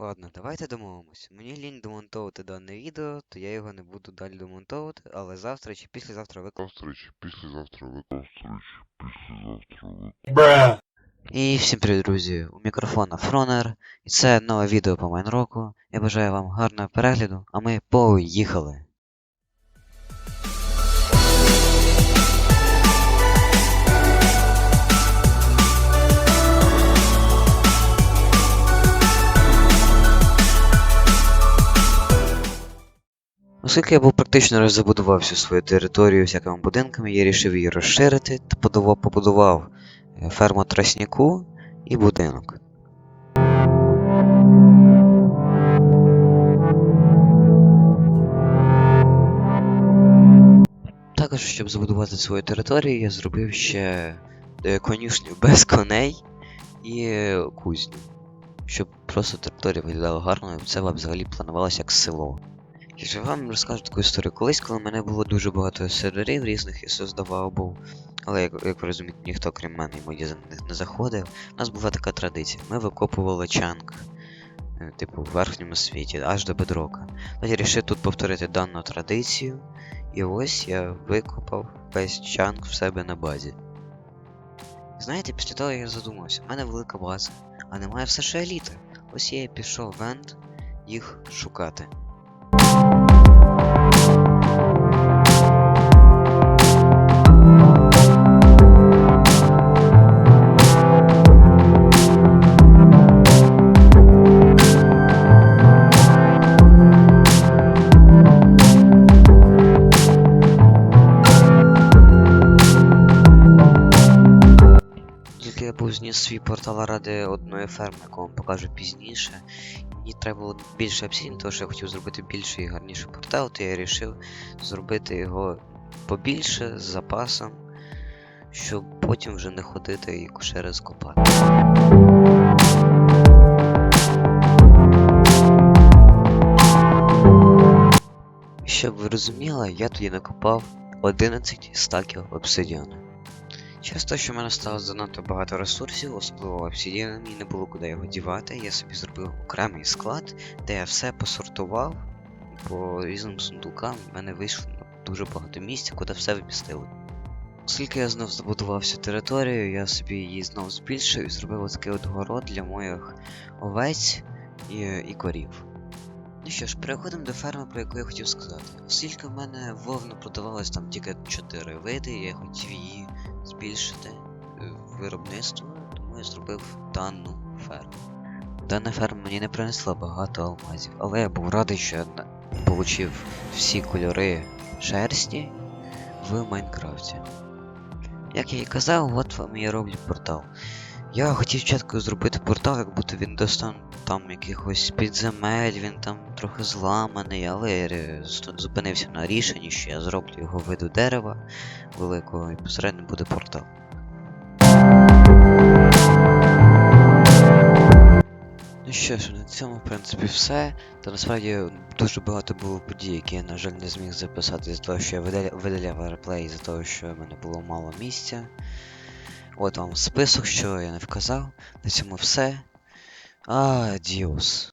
Ладно, давайте домовимось. Мені лінь домонтовувати дане відео, то я його не буду далі домонтовувати, але завтра чи післязавтра викладу. Завтра чи післязавтра викладу. Завтра чи післязавтра викладу. І всім привіт, друзі! У мікрофона Фронер, і це нове відео по Майнроку. Я бажаю вам гарного перегляду, а ми поїхали! Оскільки я був практично розбудував всю свою територію всякими будинками, я рішив її розширити та подував- побудував е, ферму тростнику і будинок. Також, щоб забудувати свою територію, я зробив ще е, конюшню без коней і е, кузню. Щоб просто територія виглядала гарно, і це взагалі планувалося як село. Я ж вам розкажу таку історію. Колись, коли в мене було дуже багато серверів різних, я создавав був. Але як, як ви розумієте, ніхто крім мене і мої за них не заходив. У нас була така традиція. Ми викопували чанк, е, типу, в верхньому світі, аж до бедрока. Тоді я вирішив тут повторити дану традицію. І ось я викопав весь чанк в себе на базі. Знаєте, після того я задумався, в мене велика база, а немає все ще еліти. Ось я і пішов в енд їх шукати. Зніс свій портал ради одної ферми, яку вам покажу пізніше. Мені треба було більше обсідін, тому що я хотів зробити більший і гарніший портал, то я вирішив зробити його побільше з запасом, щоб потім вже не ходити і кошери скопати. Щоб ви розуміли, я тоді накопав 11 стаків обсидіану. Через те, що в мене стало занадто багато ресурсів, особливо обсидіана, мені не було куди його дівати, я собі зробив окремий склад, де я все посортував по різним сундукам, в мене вийшло дуже багато місця, куди все вмістили. Оскільки я знов забудував всю територію, я собі її знов збільшив і зробив такий от город для моїх овець і, і корів. Ну що ж, переходимо до ферми, про яку я хотів сказати. Оскільки в мене вовна продавалось там тільки 4 види, я хотів її збільшити е, виробництво, тому я зробив дану ферму. Дана ферма мені не принесла багато алмазів, але я був радий, що я отримав всі кольори шерсті в Майнкрафті. Як я і казав, от вам я роблю портал. Я хотів спочатку зробити портал, як будто він достан там якихось підземель, він там трохи зламаний, але я зупинився на рішенні, що я зроблю його виду дерева великого і посередньо буде портал. Ну що ж, на цьому, в принципі, все. Та насправді дуже багато було подій, які я, на жаль, не зміг записати з того, що я видаляв реплей, з-за того, що в мене було мало місця. От вам список, що я не вказав. На цьому все. Адіос.